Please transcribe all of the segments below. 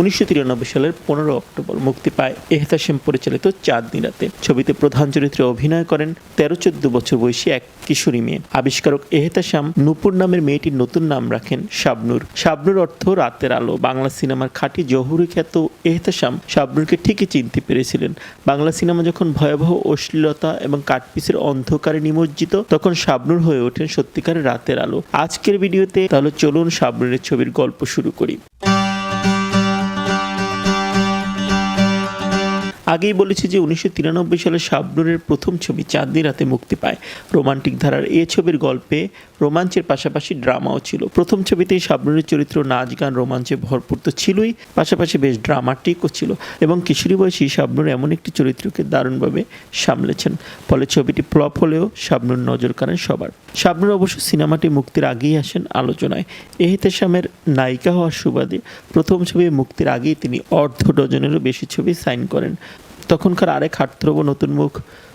উনিশশো তিরানব্বই সালের পনেরো অক্টোবর মুক্তি পায় এহতাসিম পরিচালিত চাঁদনি রাতে ছবিতে প্রধান চরিত্রে অভিনয় করেন তেরো চোদ্দ বছর বয়সী এক কিশোরী মেয়ে। আবিষ্কারক এহতাসাম নূপুর নামের মেয়েটির নতুন নাম রাখেন শাবনুর। শাবনুর অর্থ রাতের আলো। বাংলা সিনেমার খাঁটি জহুরি খ্যাত এহতাসাম শাবনুরকে ঠিকই চিনতে পেরেছিলেন। বাংলা সিনেমা যখন ভয়াবহ অশ্লীলতা এবং কাটপিসের অন্ধকারে নিমজ্জিত, তখন শাবনুর হয়ে ওঠেন সত্যিকারের রাতের আলো। আজকের ভিডিওতে তাহলে চলুন শাবনুরের ছবির গল্প শুরু করি। আগেই বলেছি যে উনিশশো তিরানব্বই সালে শাবনুরের প্রথম ছবি চাঁদনি রাতে মুক্তি পায়। রোমান্টিক ধারার এ ছবির গল্পে রোমাঞ্চের পাশাপাশি ড্রামাও ছিল। প্রথম ছবিতেই শাবনুরের চরিত্র, নাচ, গান, রোমাঞ্চে ভরপুর তো ছিলই, পাশাপাশি বেশ ড্রামাটিকও ছিল এবং কিশোরী বয়সী শাবনুর এমন একটি চরিত্রকে দারুণভাবে সামলেছেন। ফলে ছবিটি ফ্লপ হলেও শাবনুর নজর কাড়েন সবার। শাবনুর অবশ্য সিনেমাটি মুক্তির আগেই আসেন আলোচনায়। এহতেশামের নায়িকা হওয়ার সুবাদে প্রথম ছবি মুক্তির আগেই তিনি অর্ধ ডজনেরও বেশি ছবি সাইন করেন। তখনকার আরেক হাটত্রব নতুন মুখ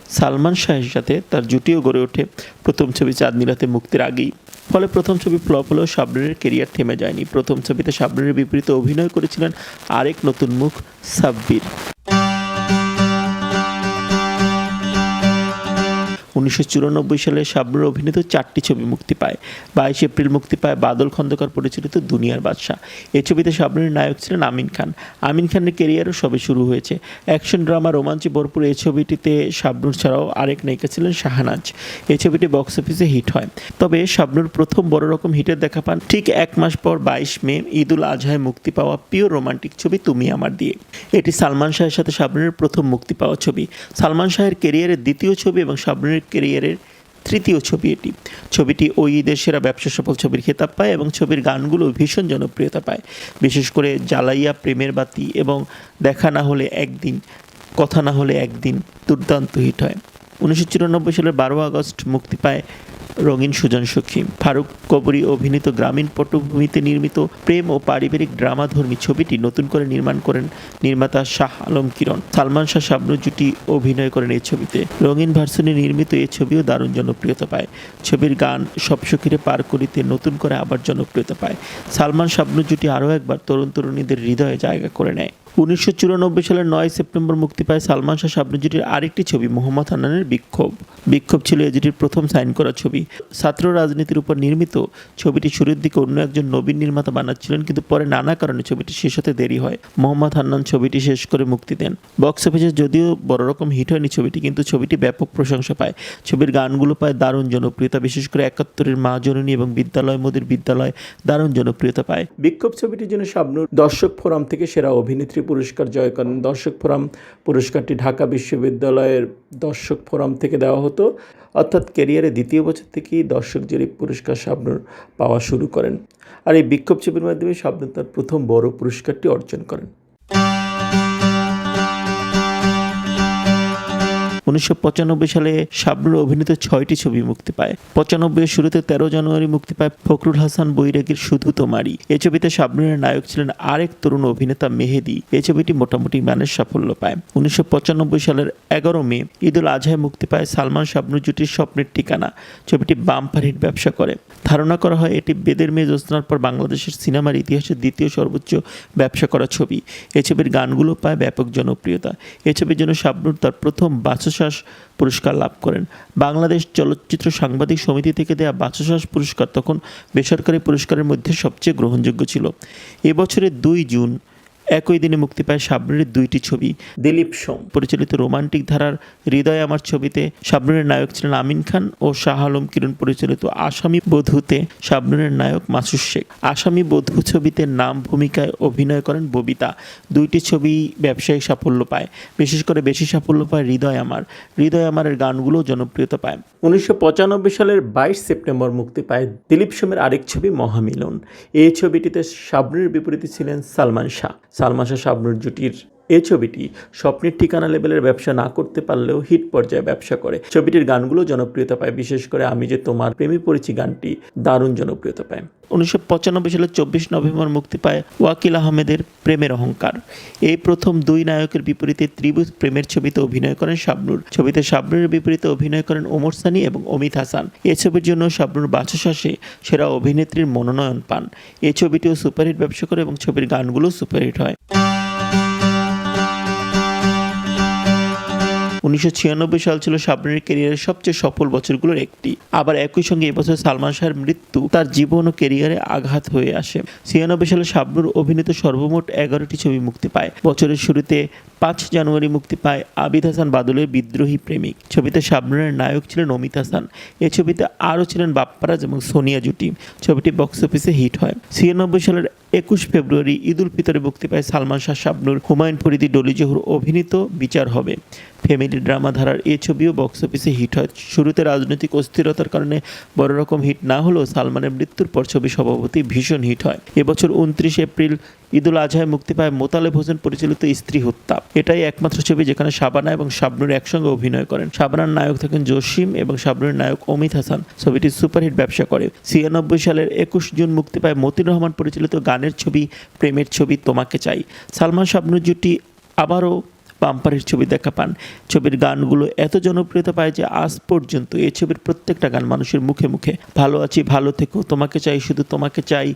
সালমান শাহের সাথে তার জুটিও গড়ে ওঠে। প্রথম ছবি চাঁদনি রাতে মুক্তির আগেই। ফলে প্রথম ছবি ফ্লপ হলেও সাবরিনের কেরিয়ার থেমে যায়নি। প্রথম ছবিতে সাবরের বিপরীতে অভিনয় করেছিলেন আরেক নতুন মুখ সাব্বির। উনিশশো চুরানব্বই সালে শাবনুর অভিনীত চারটি ছবি মুক্তি পায়। বাইশ এপ্রিল মুক্তি পায় বাদল খন্দকার পরিচালিত দুনিয়ার বাদশা এই ছবিতে শাবনুরের নায়ক ছিলেন আমিন খান। আমিন খানের কেরিয়ারও সবে শুরু হয়েছে। অ্যাকশন, ড্রামা, রোমাঞ্চে ভরপুর এই ছবিটিতে শাবনুর ছাড়াও আরেক নায়িকা ছিলেন শাহানাজ। এই ছবিটি বক্স অফিসে হিট হয়। তবে শাবনুর প্রথম বড় রকম হিটের দেখা পান ঠিক এক মাস পর বাইশ মে ঈদ উল আজহায় মুক্তি পাওয়া পিওর রোমান্টিক ছবি তুমি আমার দিয়ে। এটি সালমান শাহের সাথে শাবনুরের প্রথম মুক্তি পাওয়া ছবি। সালমান শাহের কেরিয়ারের দ্বিতীয় ছবি এবং শাবনুরের কেরিয়ারের তৃতীয় ছবি এটি। ছবিটি ওই ঈদের সেরা ব্যবসা সফল ছবির খেতাব পায় এবং ছবির গানগুলো ভীষণ জনপ্রিয়তা পায়। বিশেষ করে জ্বালাইয়া প্রেমের বাতি এবং দেখা না হলে একদিন, কথা না হলে একদিন দুর্দান্ত হিট হয়। উনিশশো চুরানব্বই সালের বারো আগস্ট মুক্তি পায় রঙিন সুজন সখী। ফারুক কবরী অভিনীত গ্রামীণ পটভূমিতে নির্মিত প্রেম ও পারিবারিক ড্রামাধর্মী ছবিটি নতুন করে নির্মাণ করেন নির্মাতা শাহ আলম কিরণ। সালমান শাহ শাবনু জুটি অভিনয় করেন এই ছবিতে। রঙিন ভার্সনে নির্মিত এই ছবিও দারুণ জনপ্রিয়তা পায়। ছবির গান সব সখীরে পার করিতে নতুন করে আবার জনপ্রিয়তা পায়। সালমান শাবনু জুটি আরও একবার তরুণ তরুণীদের হৃদয়ে জায়গা করে নেয়। উনিশশো চুরানব্বই সালের নয় সেপ্টেম্বর মুক্তি পায় সালমান শাহ শাবনু জুটির আরেকটি ছবি, মোহাম্মদ হান্নানের বিক্ষোভ। বিক্ষোভ ছিল এই জুটির প্রথম সাইন করা ছবি। ছাত্র রাজনীতির উপর নির্মিত ছবিটি শুরুর দিকে অন্য একজন নবীন নির্মাতা বানাচ্ছিলেন, কিন্তু পরে নানা কারণে ছবিটি শেষ হতে দেরি হয়। মোহাম্মদ হান্নান ছবিটি শেষ করে মুক্তি দেন। বক্স অফিসে যদিও বড় রকম হিট হয়নি ছবিটি, কিন্তু ছবিটি ব্যাপক প্রশংসা পায়। ছবির গানগুলো পায় দারুণ জনপ্রিয়তা, বিশেষ করে একাত্তরের মা জননী এবং বিদ্যালয়, মোদের বিদ্যালয়, দারুণ জনপ্রিয়তা পায়। বিক্ষোভ ছবিটির জন্য শাবনুর দর্শক ফোরাম থেকে সেরা অভিনেত্রী পুরস্কার জয় করেন দর্শক ফোরাম। পুরস্কারটি ঢাকা বিশ্ববিদ্যালয়ের দর্শক ফোরাম থেকে দেওয়া হতো। অর্থাৎ ক্যারিয়ারে দ্বিতীয় বছর থেকেই দর্শক জরিপ পুরস্কার শাবনুর পাওয়া শুরু করেন। আর এই বিক্ষোভ ছবির মাধ্যমে শাবনুর তার প্রথম বড় পুরস্কারটি অর্জন করেন। উনিশশো পঁচানব্বই সালে শাবনুর অভিনীত ছয়টি ছবি মুক্তি পায়। পঁচানব্বই শুরুতে তেরো জানুয়ারি মুক্তি পায় ফখরুল হাসান বৈরাগীর শুধু তোমারই এই ছবিতে শাবনুরের নায়ক ছিলেন আরেক তরুণ অভিনেতা মেহেদি। এই ছবিটি মোটামুটি মানের সাফল্য পায়। উনিশশো পঁচানব্বই সালের এগারো মে ঈদ উল আজহায় মুক্তি পায় সালমান শাবনুর জুটির স্বপ্নের ঠিকানা। ছবিটি বাম্পার হিট ব্যবসা করে। ধারণা করা হয় এটি বেদের মেয়ে জ্যোৎস্নার পর বাংলাদেশের সিনেমার ইতিহাসে দ্বিতীয় সর্বোচ্চ ব্যবসা করা ছবি। এ ছবির গানগুলো পায় ব্যাপক জনপ্রিয়তা। এ ছবির জন্য শাবনুর তার প্রথম বাচশ্বাস পুরস্কার লাভ করেন। বাংলাদেশ চলচ্চিত্র সাংবাদিক সমিতি থেকে দেয়া বাচ্চাশ্বাস পুরস্কার তখন বেসরকারি পুরস্কারের মধ্যে সবচেয়ে গ্রহণযোগ্য ছিল। এবছরের দুই জুন একই দিনে মুক্তি পায় শাবনুরের দুইটি ছবি। দিলীপ সোম, পরিচালিত রোমান্টিক ধারার হৃদয় আমার ছবিতে শাবনুরের নায়ক ছিলেন আমিন খান ও শাহ আলম কিরণ, পরিচালিত আসামি বধূতে শাবনুরের নায়ক মাসুর শেখ। আসামি বধূ ছবিতে নাম, ভূমিকায় অভিনয় করেন ববিতা। দুইটি ছবি ব্যবসায়িক সাফল্য পায়। বিশেষ করে বেশি সাফল্য পায় হৃদয় আমার। হৃদয় আমারের গানগুলো জনপ্রিয়তা পায়। উনিশশো পঁচানব্বই সালের বাইশ সেপ্টেম্বর মুক্তি পায় দিলীপ সোমের আরেক ছবি মহামিলন। এই ছবিটিতে শাবনুরের বিপরীতে ছিলেন সালমান শাহ। সালমান শাহ জুটির এই ছবিটি স্বপ্নের ঠিকানা লেভেলের ব্যবসা না করতে পারলেও হিট পর্যায়ে ব্যবসা করে। ছবিটির গানগুলো জনপ্রিয়তা পায়, বিশেষ করে আমি যে তোমার প্রেমে পড়েছি গানটি দারুণ জনপ্রিয়তা পায়। উনিশশো পঁচানব্বই সালের চব্বিশ নভেম্বর মুক্তি পায় ওয়াকিল আহমেদের প্রেমের অহংকার। এই প্রথম দুই নায়কের বিপরীতে ত্রিভুজ প্রেমের ছবিতে অভিনয় করেন শাবনুর। ছবিতে শাবনুরের বিপরীতে অভিনয় করেন ওমর সানি এবং অমিত হাসান। এই ছবির জন্য শাবনুর বাচশ্বাসে সেরা অভিনেত্রীর মনোনয়ন পান। এই ছবিটিও সুপারহিট ব্যবসা করে এবং ছবির গানগুলো সুপারহিট হয়। উনিশশো ছিয়ানব্বই সাল ছিল শাবনুরের ক্যারিয়ারের সবচেয়ে সফল বছরগুলোর একটি। আবার একই সঙ্গে এবছর সালমান শাহের মৃত্যু তার জীবন ও ক্যারিয়ারে আঘাত হয়ে আসে। ছিয়ানব্বই সালে শাবনুর অভিনীত সর্বমোট এগারোটি ছবি মুক্তি পায়। বছরের শুরুতে পাঁচ জানুয়ারি মুক্তি পায় আবিদ হাসান বাদলের বিদ্রোহী প্রেমিক। ছবিতে শাবনুরের নায়ক ছিলেন অমিত হাসান। এ ছবিতে আরও ছিলেন বাপ্পারাজ এবং সোনিয়া জুটি। ছবিটি বক্স অফিসে হিট হয়। ছিয়ানব্বই সালের একুশ ফেব্রুয়ারি ঈদ উল ফিতরে মুক্তি পায় সালমান শাহ শাবনুর হুমায়ুন ফরিদি, ডলি জহুর অভিনীত বিচার হবে। ফ্যামিলি ড্রামা ধারার এই ছবিও বক্স অফিসে হিট হয়। শুরুতে রাজনৈতিক অস্থিরতার কারণে বড় রকম হিট না হলেও সালমানের মৃত্যুর পর ছবি সভাপতি ভীষণ হিট হয়। এবছর উনত্রিশ এপ্রিল ঈদুল আজহায় মুক্তি পায় মোতালেব হোসেন পরিচালিত স্ত্রী হত্যা। এটাই একমাত্র ছবি যেখানে শাবানা এবং শাবনুর একসঙ্গে অভিনয় করেন। শাবানার নায়ক থাকেন জসিম এবং শাবনুর নায়ক অমিত হাসান। ছবিটি সুপারহিট ব্যবসা করে। ছিয়ানব্বই সালের একুশ জুন মুক্তি পায় মতিন রহমান পরিচালিত গানের ছবি প্রেমের ছবি তোমাকে চাই। সালমান শাবনুর জুটি আবারও বাম্পারের ছবি দেখা পান। ছবির গানগুলো এত জনপ্রিয়তা পায় যে আজ পর্যন্ত এই ছবির প্রত্যেকটা গান মানুষের মুখে মুখে। ভালো আছি, ভালো থেকো, তোমাকে চাই, শুধু তোমাকে চাই।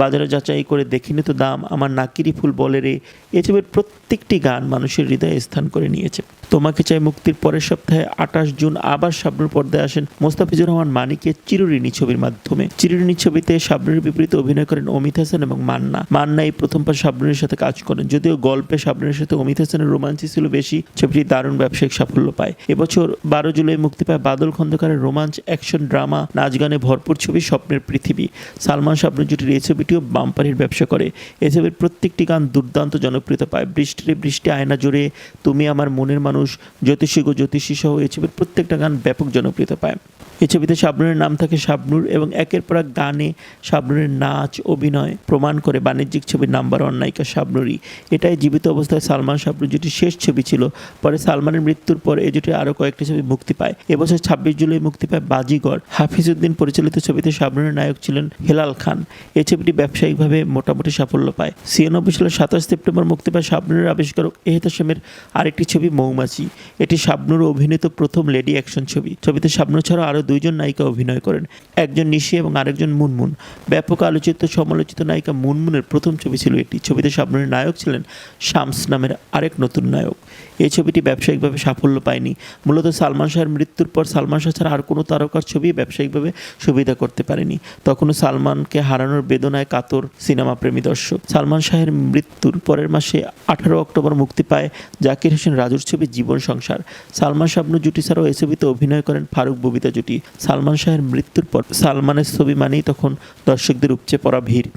বাজারে যাচাই করে দেখিনি তো দাম, আমার নাকিরি ফুল বলে রে। এই ছবির প্রত্যেকটি গান মানুষের হৃদয়ে স্থান করে নিয়েছে। তোমাকে চাই মুক্তির পরের সপ্তাহে আঠাশ জুন আবার শাবনুর পর্দায় আসেন মোস্তাফিজুর রহমান মানিকের চিরঋণী ছবির মাধ্যমে। চিরঋণী ছবিতে শাবনুরের বিপরীতে অভিনয় করেন অমিত হাসান এবং মান্না। মান্না এই প্রথমবার শাবনুরের সাথে কাজ করেন, যদিও গল্পে শাবনুরের সাথে অমিত হাসানের রোমাঞ্চই ছিল বেশি, ছবিটি দারুণ ব্যবসায়িক সাফল্য পায়। এবছর বারো জুলাই মুক্তি পায় বাদল খন্দকারের রোমাঞ্চ, অ্যাকশন, ড্রামা, নাচ গানে ভরপুর ছবি স্বপ্নের পৃথিবী। সালমান শাবনুর জুটির এই ছবিটিও বাম্পারির ব্যবসা করে। এই ছবির প্রত্যেকটি গান দুর্দান্ত জনপ্রিয়তা পায়। বৃষ্টিরে বৃষ্টি আয়না জুড়ে তুমি আমার মনের মানুষ, জ্যোতিষী গো জ্যোতিষী সহ এই ছবির প্রত্যেকটা গান ব্যাপক জনপ্রিয়তা পায়। এই ছবিতে শাবনুরের নাম থাকে শাবনুর এবং একের পর এক গানে শাবনুরের নাচ, অভিনয় প্রমাণ করে বাণিজ্যিক ছবির নাম্বার ওয়ান নায়িকা শাবনুরই। এটাই জীবিত অবস্থায় সালমান শাবনুর জুটির শেষ ছবি ছিল। পরে সালমানের মৃত্যুর পর এই জুটি আরও কয়েকটি ছবি মুক্তি পায়। এবছর ছাব্বিশ জুলাই মুক্তি পায় বাজিগর। হাফিজউদ্দিন পরিচালিত ছবিতে শাবনুরের নায়ক ছিলেন হেলাল খান। এই ছবিটি ব্যবসায়িকভাবে মোটামুটি সাফল্য পায়। ছিয়ানব্বই সালের সাতাশ সেপ্টেম্বর মুক্তি পায় শাবনুরের আবিষ্কারক এহেত হাসেমের আরেকটি ছবি মৌমাছি। এটি শাবনুর অভিনীত প্রথম লেডি অ্যাকশন ছবি। ছবিতে শাবনুর ছাড়াও আরও দুইজন নায়িকা অভিনয় করেন। একজন নিশি এবং আরেকজন মুনমুন। ব্যাপক আলোচিত সমালোচিত নায়িকা মুনমুনের প্রথম ছবি ছিল এটি। ছবিতে শাবনুরের নায়ক ছিলেন শামস নামের আরেক নতুন নায়ক। এই ছবিটি ব্যবসায়িকভাবে সাফল্য পায়নি। মূলত সালমান শাহের মৃত্যুর পর সালমান শাহ ছাড়া আর কোনো তারকার ছবি ব্যবসায়িকভাবে সুবিধা করতে পারেনি। তখনও সালমানকে হারানোর বেদনায় কাতর সিনেমা প্রেমী দর্শক। সালমান শাহের মৃত্যুর পরের মাসে আঠারো অক্টোবর মুক্তি পায় জাকির হোসেন রাজুর ছবি জীবন সংসার। সালমান শাবনু জুটি ছাড়াও এই ছবিতে অভিনয় করেন ফারুক ববিতা জুটি। সালমান শাহের মৃত্যুর পর সালমানের ছবি মানেই তখন দর্শকদের উপচে পড়া ভিড়।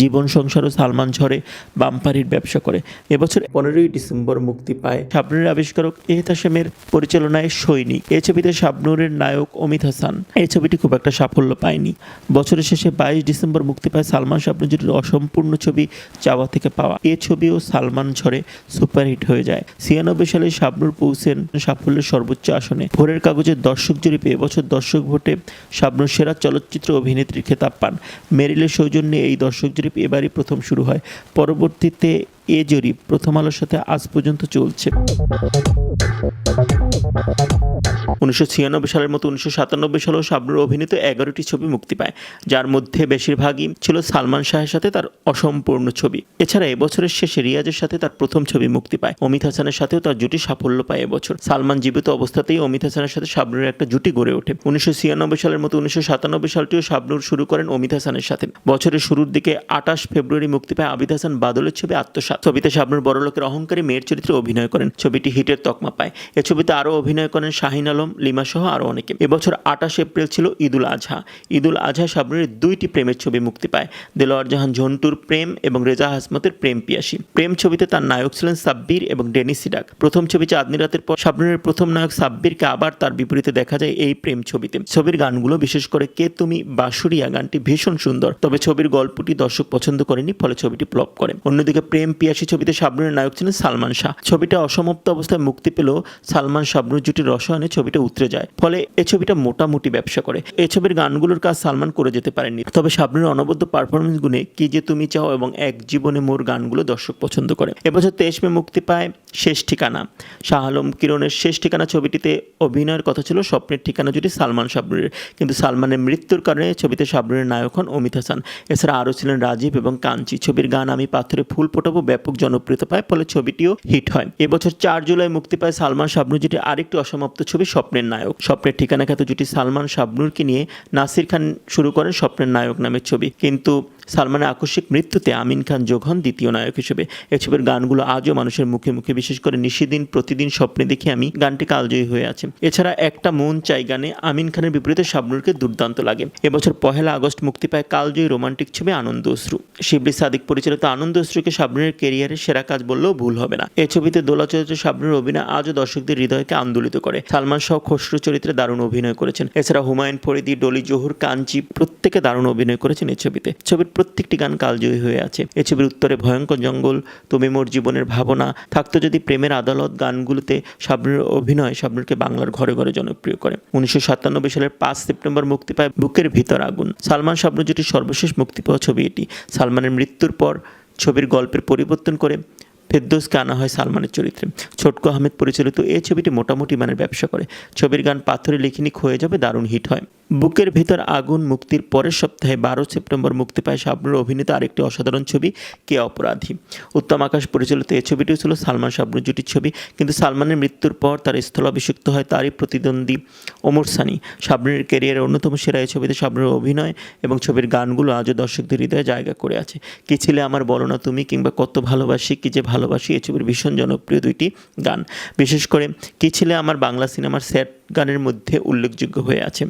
জীবন সংসার ও সালমান ঝড়ে বাম্পারির ব্যবসা করে। এবছর পনেরোই ডিসেম্বর মুক্তি পায় শাবনুরের আবিষ্কারক এহেত হাসেমের পরিচালনায় সৈনিক। এই ছবিতে শাবনুরের নায়ক অমিত হাসান। এই ছবিটি খুব একটা সাফল্য পায়নি। বছরের শেষে বাইশ ডিসেম্বর মুক্তি পায় সালমান শাবনু জুটির অসম্পূর্ণ ছবি চাওয়া থেকে পাওয়া। এ ছবিও সালমান ঝড়ে সুপারহিট হয়ে যায়। ছিয়ানব্বই সালে শাবনুর পৌঁছেন সাফল্যের সর্বোচ্চ আসনে। ভোরের কাগজের দর্শক জরিপে এবছর দর্শক ভোটে শাবনুর সেরা চলচ্চিত্র অভিনেত্রীর খেতাব পান। মেরিলের সৌজন্যে এই দর্শক জরিপ এবারই প্রথম শুরু হয়। পরবর্তীতে এ জরিপ প্রথম আলোর সাথে আজ পর্যন্ত চলছে। উনিশশো ছিয়ানব্বই সালের মতো উনিশশো সাতানব্বই সালেও শাবনুর অভিনীত এগারোটি ছবি মুক্তি পায়, যার মধ্যে বেশিরভাগই ছিল সালমান শাহের সাথে তার অসম্পূর্ণ ছবি। এছাড়া এবছরের শেষে রিয়াজের সাথে তার প্রথম ছবি মুক্তি পায়। অমিত হাসানের সাথেও তার জুটি সাফল্য পায় এবছর। সালমান জীবিত অবস্থাতেই অমিত হাসানের সাথে শাবনুরের একটা জুটি গড়ে ওঠে। উনিশশো ছিয়ানব্বই সালের মতো উনিশশো সাতানব্বই সালটিও শাবনুর শুরু করেন অমিত হাসানের সাথে। বছরের শুরুর দিকে আঠাশ ফেব্রুয়ারি মুক্তি পায় আবিদ হাসান বাদলের ছবি আত্মসাৎ। ছবিতে শাবনুর বড়লোকের অহংকারী মেয়ের চরিত্রে অভিনয় করেন। ছবিটি হিটের তকমা পায়। এ ছবিতে আরও অভিনয় করেন শাহিন আলম, লিমা সহ আরও অনেকে। এবছর আঠাশ এপ্রিল ছিল ঈদুল আজহা ঈদুল আজহা শাবনুরের দুইটি প্রেমের ছবি মুক্তি পায়। দেলোয়ার জাহান ঝন্টুর প্রেম এবং রেজা হাসমতের প্রেম পিয়াসী। প্রেম ছবিতে তার নায়ক ছিলেন সাব্বির এবং ডেনিস সিডাক। প্রথম ছবি চাঁদনি রাতের পর শাবনুরের প্রথম নায়ক সাব্বিরকে আবার তার বিপরীতে দেখা যায় এই প্রেম ছবিতে। ছবির গানগুলো বিশেষ করে কে তুমি বাঁশুরিয়া গানটি ভীষণ সুন্দর। তবে ছবির গল্পটি দর্শক পছন্দ করেনি, ফলে ছবিটি ফ্লপ করে। অন্যদিকে প্রেম পিয়াসী ছবিতে শাবনুরের নায়ক ছিলেন সালমান শাহ। ছবিটা অসমাপ্ত অবস্থায় মুক্তি পেলেও সালমান শাবনুর জুটির রসায়নে ছবিটা উতরে যায়। ফলে এ ছবিটা মোটামুটি ব্যবসা করে। এ ছবির গানগুলোর কাজ সালমান করে যেতে পারেননি। তবে শাবনুরের অনবদ্য পারফরমেন্স গুণে কি যে তুমি চাও এবং এক জীবনে মোর গানগুলো দর্শক পছন্দ করে। এবছর তেইশ মে মুক্তি পায় শেষ ঠিকানা। শাহ আলম কিরণের শেষ ঠিকানা ছবিটিতে অভিনয়ের কথা ছিল স্বপ্নের ঠিকানা জুটি সালমান শাবনুরের কিন্তু সালমানের মৃত্যুর কারণে ছবিতে শাবনুরের নায়ক হন অমিত হাসান। এছাড়া আরও ছিলেন রাজীব এবং কাঞ্চি। ছবির গান আমি পাথরে ফুল ফোটাবো ব্যাপক জনপ্রিয়তা পায়, ফলে ছবিটিও হিট হয়। এবছর চার জুলাই মুক্তি পায় সালমান শাবনু জুটি আরেকটি অসমাপ্ত ছবি, স্বপ্নের নায়ক। স্বপ্নের ঠিকানা খ্যাত জুটি সালমান শাবনুরকে নিয়ে নাসির খান শুরু করেন স্বপ্নের নায়ক নামের ছবি। কিন্তু সালমানের আকস্মিক মৃত্যুতে আমিন খান যোগ হন দ্বিতীয় নায়ক হিসেবে। এ ছবির গানগুলো আজও মানুষের মুখে মুখে, বিশেষ করে নিশিদিন প্রতিদিন স্বপ্নে দেখি আমি গানটি কালজয়ী হয়ে আছে। এছাড়া একটা মন চাই গানে আমিন খানের বিপরীতে শাবনুরকে দুর্দান্ত লাগে। এবছর পহেলা আগস্ট মুক্তি পায় কালজয়ী রোমান্টিক ছবি আনন্দ অশ্রু। শিবলি সাদিক পরিচালিত আনন্দ অশ্রুকে শাবনুরের কেরিয়ারের সেরা কাজ বললেও ভুল হবে না। এ ছবিতে দোলা চরিত্রে শাবনুরের অভিনয় আজও দর্শকদের হৃদয়কে আন্দোলিত করে। সালমান শাহ খসরু চরিত্রে দারুণ অভিনয় করেছেন। এছাড়া হুমায়ুন ফরিদি, ডলি জহুর, কাঞ্চি প্রত্যেকে দারুণ অভিনয় করেছেন এই ছবিতে। ছবির প্রত্যেকটি গান কালজয়ী হয়ে আছে। এ ছবির উত্তরে ভয়ঙ্কর জঙ্গল তুমি মোর জীবনের ভাবনা। থাকতো যদি প্রেমের আদালত গানগুলোতে শাবনুরের অভিনয় শাবনুরকে বাংলার ঘরে ঘরে জনপ্রিয় করে। উনিশশো সাতানব্বই সালের পাঁচ সেপ্টেম্বর মুক্তি পায় বুকের ভিতর আগুন। সালমান শাবনুর জুটির সর্বশেষ মুক্তি পাওয়া ছবি এটি। সালমানের মৃত্যুর পর ছবির গল্পের পরিবর্তন করে ফেরদৌসকে আনা হয় সালমানের চরিত্রে। ছোটকু আহমেদ পরিচালিত এই ছবিটি মোটামুটি মানের ব্যবসা করে। ছবির গান পাথরে লিখিনিক হয়ে যাবে দারুণ হিট হয়। বুকের ভিতর আগুন মুক্তির পরের সপ্তাহে বারো সেপ্টেম্বর মুক্তি পায় শাবনুর অভিনীত আরেকটি অসাধারণ ছবি, কে অপরাধী। উত্তম আকাশ পরিচালিত এই ছবিটিও ছিল সালমান শাবনুর জুটির ছবি, কিন্তু সালমানের মৃত্যুর পর তার স্থলাভিষিক্ত হয় তারই প্রতিদ্বন্দ্বী ওমর সানি। শাবনুরের ক্যারিয়ারের অন্যতম সেরা এই ছবিতে শাবনুরের অভিনয় এবং ছবির গানগুলো আজও দর্শকদের হৃদয়ে জায়গা করে আছে। কি ছিলে আমার বলো না তুমি কিংবা কত ভালোবাসি, কি যে ভালোবাসি এই ছবির ভীষণ জনপ্রিয় দুইটি গান। বিশেষ করে, কি ছেলে আমার বাংলা সিনেমার স্যাড গানের মধ্যে উল্লেখযোগ্য হয়ে আছে।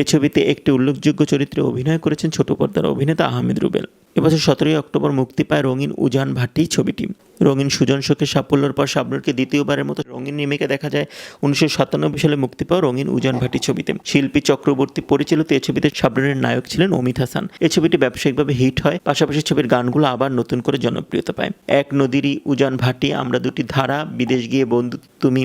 এ ছবিতে একটি উল্লেখযোগ্য চরিত্রে অভিনয় করেছেন ছোট পর্দার অভিনেতা আহমেদ রুবেল। এবছর সতেরোই অক্টোবর মুক্তি পায় রঙিন উজান ভাটি ছবিটি। রঙিন সুজন শোকের সাফল্যের পর শাবনুরকে দ্বিতীয়বারের মতো রঙিন রিমেকে দেখা যায়। উনিশশো সাতানব্বই সালে মুক্তি পাওয়া রঙিন উজান ভাটি ছবিতে। শিল্পী চক্রবর্তী পরিচালিত এই ছবিতে শাবনুরের নায়ক ছিলেন অমিত হাসান। এই ছবিটি ব্যবসায়িকভাবে হিট হয়, পাশাপাশি ছবির গানগুলো আবার নতুন করে জনপ্রিয়তা পায়। এক নদীরই উজান ভাটি, আমরা দুটি ধারা, বিদেশ গিয়ে বন্ধু, তুমি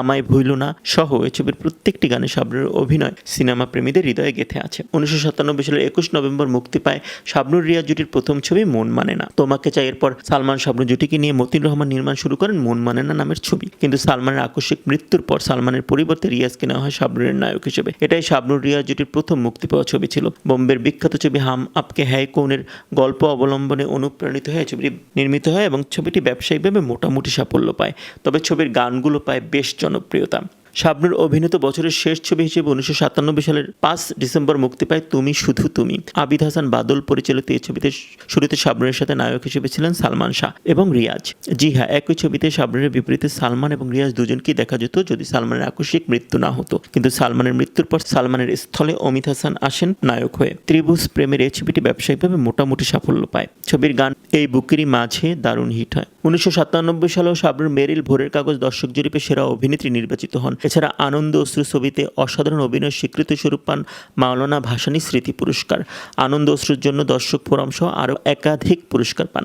আমায় ভুইল না, সহ এই ছবির প্রত্যেকটি গানে শাবনুরের অভিনয় সিনেমা প্রেমীদের হৃদয়ে গেঁথে আছে। উনিশশো সাতানব্বই সালের একুশ নভেম্বর মুক্তি পায় শাবনুর রিয়া জুটির প্রথম ছবি মন মানে না। তোমাকে চাই এরপর সালমান শাবনুর জুটিকে নিয়ে মতিন রহমান নির্মাণ শুরু করেন মন মানে না নামের ছবি। কিন্তু সালমানের আকস্মিক মৃত্যুর পর সালমানের পরিবর্তে রিয়াজকে নেওয়া হয় শাবনুরের নায়ক হিসেবে। এটাই শাবনুর রিয়াজ জুটির প্রথম মুক্তি পাওয়া ছবি ছিল। বোম্বের বিখ্যাত ছবি হাম আপকে হ্যায় কৌনের গল্প অবলম্বনে অনুপ্রাণিত হয়ে ছবিটি নির্মিত হয় এবং ছবিটি ব্যবসায়িকভাবে মোটামুটি সাফল্য পায়। তবে ছবির গানগুলো পায় বেশ জনপ্রিয়তা। শাবনুর অভিনীত বছরের শেষ ছবি হিসেবে উনিশশো সাতানব্বই সালের পাঁচ ডিসেম্বর মুক্তি পায় তুমি শুধু তুমি। আবিদ হাসান বাদল পরিচালিত এই ছবিতে শুরুতে শাবনুরের সাথে নায়ক হিসেবে ছিলেন সালমান শাহ এবং রিয়াজ। জি হ্যাঁ একই ছবিতে শাবনুরের বিপরীতে সালমান এবং রিয়াজ দুজনকেই দেখা যেত যদি সালমানের আকস্মিক মৃত্যু না হতো। কিন্তু সালমানের মৃত্যুর পর সালমানের স্থলে অমিত হাসান আসেন নায়ক হয়ে। ত্রিভুজ প্রেমের এই ছবিটি ব্যবসায়িকভাবে মোটামুটি সাফল্য পায়। ছবির গান এই বুকেরই মাঝে দারুণ হিট হয়। উনিশশো সাতানব্বই সালেও শাবনুর মেরিল ভোরের কাগজ দর্শক জরিপে সেরা অভিনেত্রী নির্বাচিত হন। এছাড়া আনন্দ অশ্রু ছবিতে অসাধারণ অভিনয় স্বীকৃতি স্বরূপ পান মাওলানা ভাসানী স্মৃতি পুরস্কার। আনন্দ অশ্রুর জন্য দর্শক ফোরাম সহ আরও একাধিক পুরস্কার পান।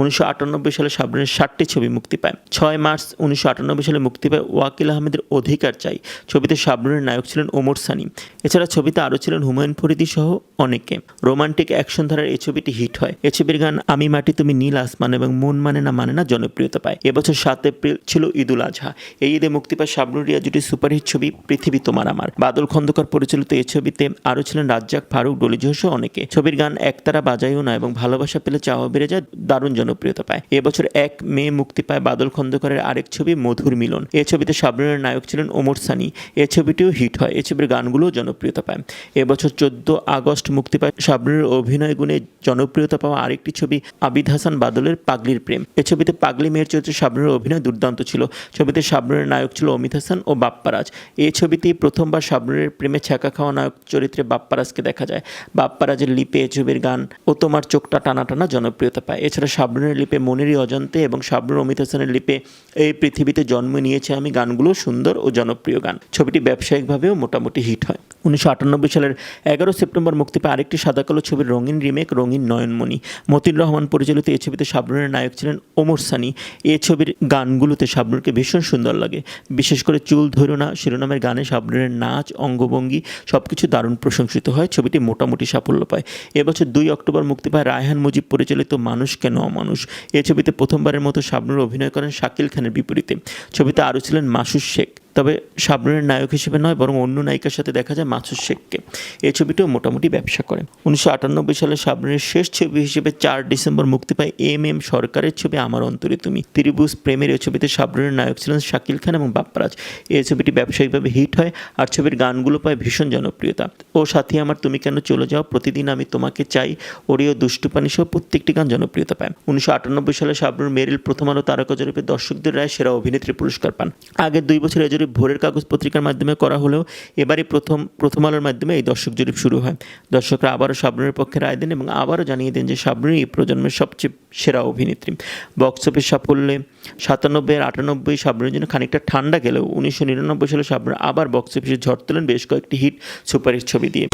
উনিশশো আটানব্বই সালে শাবনুরের ষাটটি ছবি মুক্তি পায়। ছয় মার্চ উনিশশো আটানব্বই সালে মুক্তি পায় ওয়াকিল আহমেদের অধিকার চাই। ছবিতে শাবনুরের নায়ক ছিলেন ওমর সানি। এছাড়া ছবিতে আরও ছিলেন হুমায়ুন ফরিদি সহ অনেকে। রোমান্টিক অ্যাকশন ধারার এই ছবিটি হিট হয়। এ ছবির গান আমি মাটি তুমি নীল আসমান এবং মন মানে না মানে না জনপ্রিয়তা পায়। এবছর সাত এপ্রিল ছিল ঈদুল আজহা। এই ঈদে মুক্তি পায় শাবনুর রিয়া জুটির সুপারহিট ছবি পৃথিবী তোমার আমার। বাদল খন্দকার পরিচালিত এই ছবিতে আরও ছিলেন রাজ্জাক ফারুক ডলিজহ অনেকে। ছবির গান একতারা বাজাইও না এবং ভালোবাসা পেলে চাওয়া বেড়ে যায় দারুণ জনপ্রিয়তা পায়। এবছর এক মে মুক্তি পায় বাদল খন্দকারের আরেক ছবি মধুর মিলন। এ ছবিতে শাবনুরের নায়ক ছিলেন ওমর সানি। এ ছবিটিও হিট হয়। এ ছবির গানগুলোও জনপ্রিয়তা পায়। এবছর চোদ্দ আগস্ট মুক্তি পায় শাবনুরের অভিনয় গুণে জনপ্রিয়তা পাওয়া আরেকটি ছবি আবিদ হাসান বাদলের পাগলির প্রেম। এ ছবিতে পাগলি মেয়ের চরিত্রে শাবনুরের অভিনয় দুর্দান্ত ছিল। ছবিতে শাবনুরের নায়ক ছিল অমিত হাসান ও বাপ্পারাজ। এই ছবিতেই প্রথমবার শাবনুরের প্রেমে ছ্যাঁকা খাওয়া নায়ক চরিত্রে বাপ্পারাজকে দেখা যায়। বাপ্পারাজের লিপে এ ছবির গান ও তোমার চোখটা টানা টানা জনপ্রিয়তা পায়। এছাড়া শাবনুরের লিপে মনেরই অজান্তে এবং শাবনুর অমিত হাসানের লিপে এই পৃথিবীতে জন্ম নিয়েছে আমি গানগুলো সুন্দর ও জনপ্রিয় গান। ছবিটি ব্যবসায়িকভাবেও মোটামুটি হিট হয়। উনিশশো আটানব্বই সালের এগারো সেপ্টেম্বর মুক্তি পায় আরেকটি সাদা কালো ছবির রঙিন রিমেক, রঙিন নয়নমণি। মতিন রহমান পরিচালিত এই ছবিতে শাবনুরের নায়ক ছিলেন ওমর সানি। এই ছবির গানগুলোতে শাবনুরকে ভীষণ সুন্দর লাগে। বিশেষ করে চুল ধরো না, শিরোনামের গানে শাবনুরের নাচ, অঙ্গভঙ্গি সব কিছু দারুণ প্রশংসিত হয়। ছবিটি মোটামুটি সাফল্য পায়। এবছর দুই অক্টোবর মুক্তি পায় রায়হান মুজিব পরিচালিত মানুষ কেন অমানুষ এই ছবিতে প্রথমবারের মতো শাবনুর অভিনয় করেন শাকিল খানের বিপরীতে। ছবিতে আরও ছিলেন মাসুস শেখ। তবে শাবনুরের নায়ক হিসেবে নয়, বরং অন্য নায়িকার সাথে দেখা যায় মাসুদ শেখকে। এই ছবিটিও মোটামুটি ব্যবসা করে। উনিশশো আটানব্বই সালে শাবনুরের শেষ ছবি হিসেবে চার ডিসেম্বর মুক্তি পায় এম এম সরকারের ছবি আমার অন্তরে তুমি। ত্রিভুজ প্রেমের এই ছবিতে শাবনুরের নায়ক ছিলেন শাকিল খান এবং বাপ্পারাজ। এই ছবিটি ব্যবসায়িকভাবে হিট হয় আর ছবির গানগুলো পায় ভীষণ জনপ্রিয়তা। ও সাথী আমার, তুমি কেন চলে যাও? প্রতিদিন আমি তোমাকে চাই। ওরিও দুষ্টুপানি সহ প্রত্যেকটি গান জনপ্রিয়তা পায়। উনিশশো আটানব্বই সালে শাবনুর মেরিল প্রথম আলো তারকা জরিপে দর্শকদের রায় সেরা অভিনেত্রী পুরস্কার পান। আগের দুই বছর এই জরিপ ভোরের কাগজ পত্রিকার মাধ্যমে করা হলেও এবারই প্রথম প্রথম আলোর মাধ্যমে এই দর্শক জরিপ শুরু হয়। দর্শকরা আবারও সাবরুনের পক্ষে রায় দেন এবং আবারও জানিয়ে দেন যে শাবনুরই এই প্রজন্মের সবচেয়ে সেরা অভিনেত্রী। বক্স অফিস সাফল্যে সাতানব্বই আর আটানব্বই শাবনুরের জন্য খানিকটা ঠান্ডা গেলেও উনিশশো নিরানব্বই সালে শাবনুর আবার বক্স অফিসে ঝড় তোলেন বেশ কয়েকটি হিট সুপারহিট ছবি দিয়ে।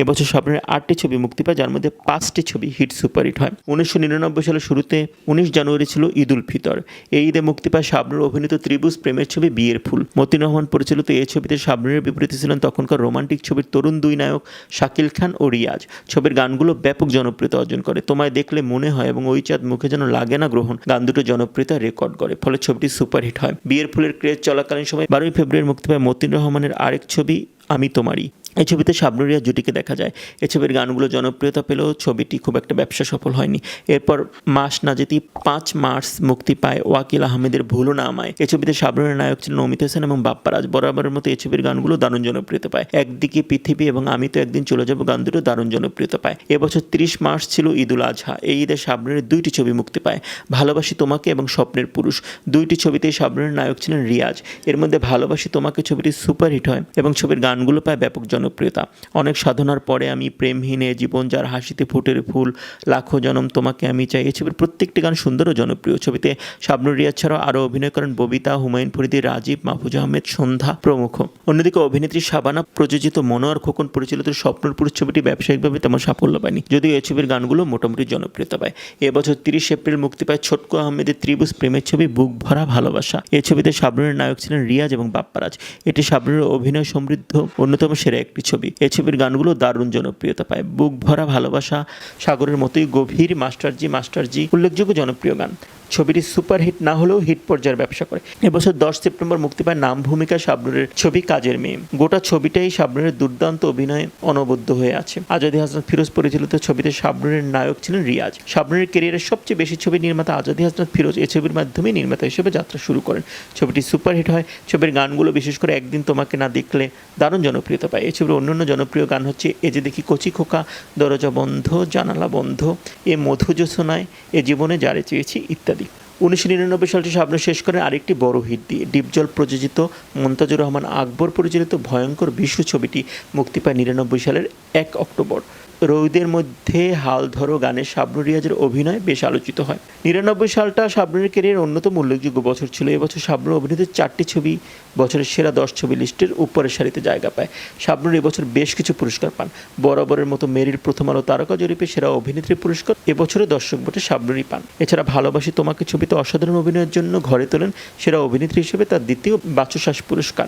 এবছর শাবনুরের আটটি ছবি মুক্তি পায়, যার মধ্যে পাঁচটি ছবি হিট সুপারহিট হয়। উনিশশো নিরানব্বই সালের শুরুতে উনিশ জানুয়ারি ছিল ঈদ উল ফিতর। এই ঈদে মুক্তি পায় শাবনুর অভিনীত ত্রিভুজ প্রেমের ছবি বিয়ের ফুল। মতিন রহমান পরিচালিত এই ছবিতে শাবনুরের বিপরীতে ছিলেন তখনকার রোমান্টিক ছবির তরুণ দুই নায়ক শাকিল খান ও রিয়াজ। ছবির গানগুলো ব্যাপক জনপ্রিয়তা অর্জন করে। তোমায় দেখলে মনে হয় এবং ওই চাঁদ মুখে যেন লাগে না গ্রহণ। গান দুটো জনপ্রিয়তা রেকর্ড করে, ফলে ছবিটি সুপারহিট হয়। বিয়ের ফুলের ক্রেজ চলাকালীন সময় বারোই ফেব্রুয়ারি মুক্তি পায় মতিন রহমানের আরেক ছবি, আমি তোমারই। এই ছবিতে শাবনুরিয়া জুটিকে দেখা যায়। এই ছবির গানগুলো জনপ্রিয়তা পেলেও ছবিটি খুব একটা ব্যবসা সফল হয়নি। এরপর মাস না যেতেই পাঁচ মার্চ মুক্তি পায় ওয়াকিল আহমেদের ভুলো না আমায়। এই ছবিতে শাবনুরের নায়ক ছিলেন অমিত হোসেন এবং বাপ্পারাজ বরাবরের মতো এই ছবির গানগুলো দারুণ জনপ্রিয়তা পায়। একদিকে পৃথিবী এবং আমি তো একদিন চলে যাব গান দুটো দারুণ জনপ্রিয়তা পায়। এবছর তিরিশ মার্চ ছিল ঈদ উল আজহা। এই ঈদে শাবনুরের দুইটি ছবি মুক্তি পায়। ভালোবাসি তোমাকে এবং স্বপ্নের পুরুষ। দুইটি ছবিতেই শাবনুরের নায়ক ছিলেন রিয়াজ। এর মধ্যে ভালোবাসি তোমাকে ছবিটি সুপারহিট হয় এবং ছবির গানগুলো পায় ব্যাপক জনপ্রিয়তা অনেক সাধনার পরে আমি প্রেমহীনে জীবন যার হাসিতে ফুটের ফুল, লাখো জনম তোমাকে আমি চাই। এই ছবির প্রত্যেকটি গান সুন্দর ও জনপ্রিয়। ছবিতে শাবনুর রিয়াজ ছাড়াও আরও অভিনয় করেন ববিতা, হুমায়ুন ফরিদি, রাজীব, মাহফুজ আহমেদ, সন্ধ্যা প্রমুখ। অন্যদিকে অভিনেত্রী শাবানা, প্রযোজিত মনোয়ার খোকন পরিচালিত স্বপ্নর পুরুষ ছবিটি ব্যবসায়িকভাবে তেমন সাফল্য পায়নি, যদিও এই ছবির গানগুলো মোটামুটি জনপ্রিয়তা পায়। এবছর তিরিশ এপ্রিল মুক্তি পায় ছোটকু আহমেদের ত্রিভুজ প্রেমের ছবি বুক ভরা ভালোবাসা। এই ছবিতে শাবনুরের নায়ক ছিলেন রিয়াজ এবং বাপ্পারাজ। এটি শাবনুরের অভিনয় সমৃদ্ধ অন্যতম সেরা একটি ছবি। এই ছবির গানগুলো দারুণ জনপ্রিয়তা পায়। বুক ভরা ভালোবাসা, সাগরের মতোই গভীর মাস্টারজি মাস্টারজি, উল্লেখযোগ্য জনপ্রিয় গান। ছবিটি সুপারহিট না হলেও হিট পর্যায়ের ব্যবসা করে। এবছর দশ সেপ্টেম্বর মুক্তি পায় নাম ভূমিকা শাবনুরের ছবি কাজের মেয়ে। গোটা ছবিটাই শাবনুরের দুর্দান্ত অভিনয়ে অনবদ্য হয়ে আছে। আজাদি হাসান ফিরোজ পরিচালিত ছবিতে শাবনুরের নায়ক ছিলেন রিয়াজ। শাবনুরের কেরিয়ারের সবচেয়ে বেশি ছবি নির্মাতা আজাদি হাসান ফিরোজ এই ছবির মাধ্যমে নির্মাতা হিসেবে যাত্রা শুরু করেন। ছবিটি সুপারহিট হয়। ছবির গানগুলো বিশেষ করে একদিন তোমাকে না দেখলে দারুণ জনপ্রিয়তা পায়। এই ছবির অন্যান্য জনপ্রিয় গান হচ্ছে এ যে দেখি কচি খোকা, দরজা বন্ধ, জানালা বন্ধ, এ মধু যোছনায় এ জীবনে যারে চেয়েছি ইত্যাদি। উনিশশো নিরানব্বই সালটি স্বপ্ন শেষ করেন আরেকটি বড় হিট দিয়ে। ডিপজল প্রযোজিত মমতাজুর রহমান আকবর পরিচালিত ভয়ঙ্কর বিশ্ব ছবিটি মুক্তি পায় নিরানব্বই সালের এক অক্টোবর। রৌদের মধ্যে হাল ধরো গানে শাবনু রিয়াজের অভিনয় বেশ আলোচিত হয়। নিরানব্বই সালটা শাবনুরের ক্যারিয়ার অন্যতম উল্লেখযোগ্য বছর ছিল। এবছর শাবনুর অভিনীত চারটি ছবি, বছরের সেরা দশ ছবি লিস্টের উপরের সারিতে জায়গা পায়। শাবনুর এবছর বেশ কিছু পুরস্কার পান। বরাবরের মতো মেরির প্রথম আলো তারকা জরিপে সেরা অভিনেত্রী পুরস্কার এবছরে দর্শক ভোটে শাবনুরই পান। এছাড়া ভালোবাসি তোমাকে ছবিতে অসাধারণ অভিনয়ের জন্য ঘরে তোলেন সেরা অভিনেত্রী হিসেবে তার দ্বিতীয় বাচুশ্বাস পুরস্কার।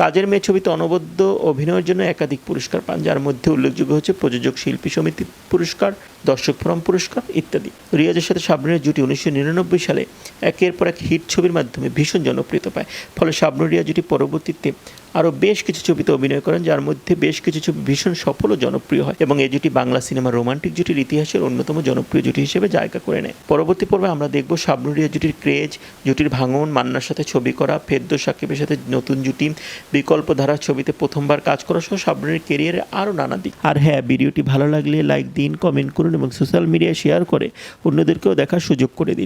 কাজের মেয়ে ছবিতে অনবদ্য অভিনয়ের জন্য একাধিক পুরস্কার পান, যার মধ্যে উল্লেখযোগ্য হচ্ছে প্রযোজক শিল্পী সমিতি পুরস্কার, দর্শক ফোরাম পুরস্কার ইত্যাদি। রিয়াজের সাথে শাবনুরের জুটি উনিশশো নিরানব্বই সালে একের পর এক হিট ছবির মাধ্যমে ভীষণ জনপ্রিয়তা পায়। ফলে শাবনুর রিয়া জুটি পরবর্তীতে আরও বেশ কিছু ছবিতে অভিনয় করেন, যার মধ্যে বেশ কিছু ছবি ভীষণ সফল ও জনপ্রিয় হয় এবং এই জুটি বাংলা সিনেমার রোমান্টিক জুটির ইতিহাসের অন্যতম জনপ্রিয় জুটি হিসেবে জায়গা করে নেয়। পরবর্তী পর্বে আমরা দেখব শাবনুরিয়া জুটির ক্রেজ, জুটির ভাঙন, মান্নার সাথে ছবি করা ফেদ্দ সাকিবের সাথে নতুন জুটি বিকল্প ধারার ছবিতে প্রথমবার কাজ করা সহ শাবনুরের কেরিয়ারে আরও নানা দিক। আর হ্যাঁ ভিডিওটি ভালো লাগলে লাইক দিন কমেন্ট করুন এবং সোশ্যাল মিডিয়ায় শেয়ার করে অন্যদেরকেও দেখার সুযোগ করে দিন।